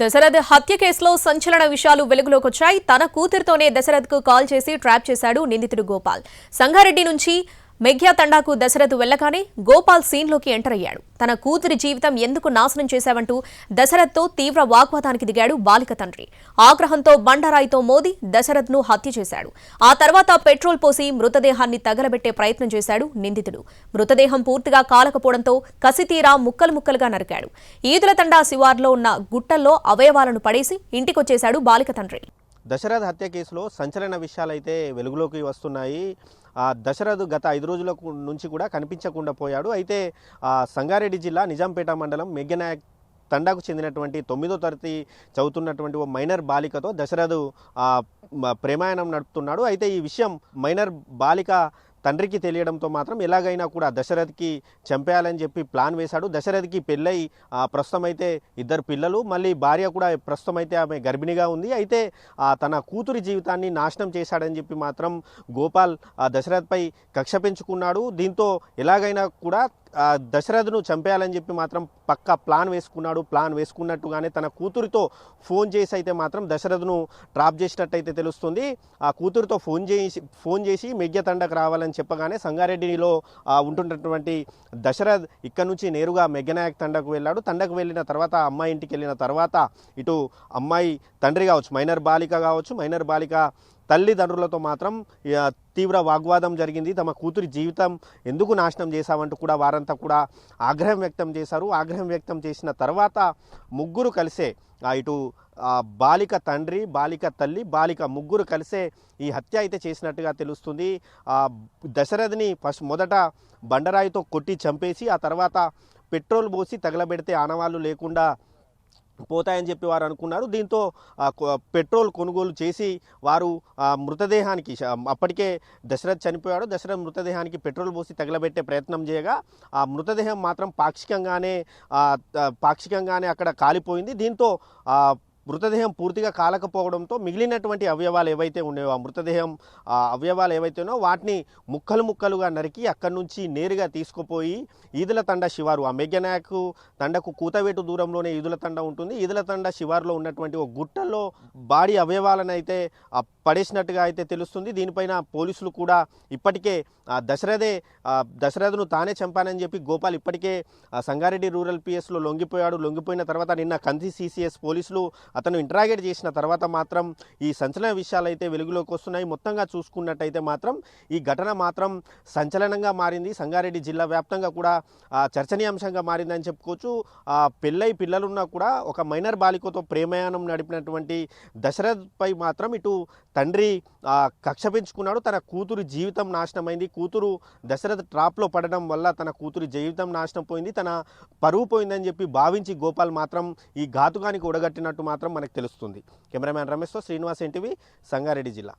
దశరథ్ హత్య కేసులో సంచలన విషయాలు వెలుగులోకి వచ్చాయి. తన కూతురుతోనే దశరథ్కు కాల్ చేసి ట్రాప్ చేశాడు నిందితుడు గోపాల్. సంగారెడ్డి నుంచి మెఘ్యా తండాకు దశరథ్ వెళ్ళగానే గోపాల్ సీన్లోకి ఎంటర్ అయ్యాడు. తన కూతురి జీవితం ఎందుకు నాశనం చేశావంటూ దశరథ్తో తీవ్ర వాగ్వాదానికి దిగాడు బాలిక తండ్రి. ఆగ్రహంతో బండరాయితో మోది దశరథ్ను హత్య చేశాడు. ఆ తర్వాత పెట్రోల్ పోసి మృతదేహాన్ని తగలబెట్టే ప్రయత్నం చేశాడు నిందితుడు. మృతదేహం పూర్తిగా కాలకపోవడంతో కసితీరా ముక్కలు ముక్కలుగా నరికాడు. ఈదుల తండా శివార్లో ఉన్న గుట్టల్లో అవయవాలను పడేసి ఇంటికొచ్చేశాడు బాలిక తండ్రి. దశరథ్ హత్య కేసులో సంచలన విషయాలైతే వెలుగులోకి వస్తున్నాయి. దశరథ్ గత ఐదు రోజుల నుంచి కూడా కనిపించకుండా పోయాడు. అయితే ఆ సంగారెడ్డి జిల్లా నిజాంపేట మండలం మెగ్గనాయక్ తండాకు చెందినటువంటి తొమ్మిదో తరగతి చదువుతున్నటువంటి ఓ మైనర్ బాలికతో దశరథు ప్రేమాయణం నడుపుతున్నాడు. అయితే ఈ విషయం మైనర్ బాలిక తండ్రికి తెలియడంతో మాత్రం ఎలాగైనా కూడా దశరథ్కి చంపేయాలని చెప్పి ప్లాన్ వేశాడు. దశరథ్కి పెళ్ళై ఆ, ప్రస్తుతం అయితే ఇద్దరు పిల్లలు మళ్ళీ భార్య కూడా ప్రస్తుతం అయితే ఆమె గర్భిణిగా ఉంది. అయితే ఆ, తన కూతురి జీవితాన్ని నాశనం చేశాడని చెప్పి మాత్రం గోపాల్ ఆ, దశరథ్పై కక్ష పెంచుకున్నాడు. దీంతో ఎలాగైనా కూడా దశరథ్ను చంపేయాలని చెప్పి మాత్రం పక్కా ప్లాన్ వేసుకున్నాడు. ప్లాన్ వేసుకున్నట్టుగానే తన కూతురితో ఫోన్ చేసి అయితే మాత్రం దశరథ్ను ట్రాప్ చేసినట్టయితే తెలుస్తుంది. ఆ కూతురితో ఫోన్ చేసి ఫోన్ చేసి మెగ్య తండకు రావాలని చెప్పగానే సంగారెడ్డిలో ఉంటున్నటువంటి దశరథ్ ఇక్కడ నుంచి నేరుగా మెగ్గనాయక్ తండకు వెళ్ళాడు. తండకు వెళ్ళిన తర్వాత అమ్మాయి ఇంటికి వెళ్ళిన తర్వాత ఇటు అమ్మాయి తండ్రి కావచ్చు మైనర్ బాలిక కావచ్చు మైనర్ బాలిక తల్లిదండ్రులతో మాత్రం తీవ్ర వాగ్వాదం జరిగింది. తమ కూతురి జీవితం ఎందుకు నాశనం చేశామంటూ కూడా వారంతా కూడా ఆగ్రహం వ్యక్తం చేశారు. ఆగ్రహం వ్యక్తం చేసిన తర్వాత ముగ్గురు కలిసే ఇటు బాలిక తండ్రి బాలిక తల్లి బాలిక ముగ్గురు కలిసే ఈ హత్య అయితే చేసినట్టుగా తెలుస్తుంది. దశరథిని ఫస్ట్ మొదట బండరాయితో కొట్టి చంపేసి ఆ తర్వాత పెట్రోల్ పోసి తగలబెడితే ఆనవాళ్ళు లేకుండా పోతాయని చెప్పి వారు అనుకున్నారు. దీంతో పెట్రోల్ కొనుగోలు చేసి వారు మృతదేహానికి అప్పటికే దశరథ్ చనిపోయాడు. దశరథ్ మృతదేహానికి పెట్రోల్ పోసి తగలబెట్టే ప్రయత్నం చేయగా ఆ మృతదేహం మాత్రం పాక్షికంగానే పాక్షికంగానే అక్కడ కాలిపోయింది. దీంతో మృతదేహం పూర్తిగా కాలకపోవడంతో మిగిలినటువంటి అవయవాలు ఏవైతే ఉండేవో ఆ మృతదేహం ఆ అవయవాలు ఏవైతేనో వాటిని ముక్కలు ముక్కలుగా నరికి అక్కడి నుంచి నేరుగా తీసుకుపోయి ఈదుల తండ శివారు ఆ మెగ్గనాయకు తండకు కూతవేటు దూరంలోనే ఈదుల తండ ఉంటుంది. ఈదుల తండ శివారులో ఉన్నటువంటి ఒక గుట్టల్లో బాడీ అవయవాలను అయితే పడేసినట్టుగా అయితే తెలుస్తుంది. దీనిపైన పోలీసులు కూడా ఇప్పటికే ఆ దశరథే దశరథను తానే చంపానని చెప్పి గోపాల్ ఇప్పటికే సంగారెడ్డి రూరల్ పిఎస్లో లొంగిపోయాడు. లొంగిపోయిన తర్వాత నిన్న కంది సిసిఎస్ పోలీసులు అతను ఇంటరాగేట్ చేసిన తర్వాత మాత్రం ఈ సంచలన విషయాలు అయితే వెలుగులోకి వస్తున్నాయి. మొత్తంగా చూసుకున్నట్టయితే మాత్రం ఈ ఘటన మాత్రం సంచలనంగా మారింది. సంగారెడ్డి జిల్లా వ్యాప్తంగా కూడా చర్చనీయాంశంగా మారిందని చెప్పుకోవచ్చు. పెళ్ళై పిల్లలున్నా కూడా ఒక మైనర్ బాలికతో ప్రేమయానం నడిపినటువంటి దశరథ్పై మాత్రం ఇటు తండ్రి కక్ష పెంచుకున్నాడు. తన కూతురు జీవితం నాశనమైంది. కూతురు దశరథ్ ట్రాప్లో పడడం వల్ల తన కూతురి జీవితం నాశనం పోయింది. తన పరువు పోయిందని చెప్పి భావించి గోపాల్ మాత్రం ఈ ఘాతుకానికి ఒడగట్టినట్టు మాత్రం మనకు తెలుస్తుంది. కెమెరామ్యాన్ రమేష్తో శ్రీనివాస్ ఎన్టీవీ సంగారెడ్డి జిల్లా.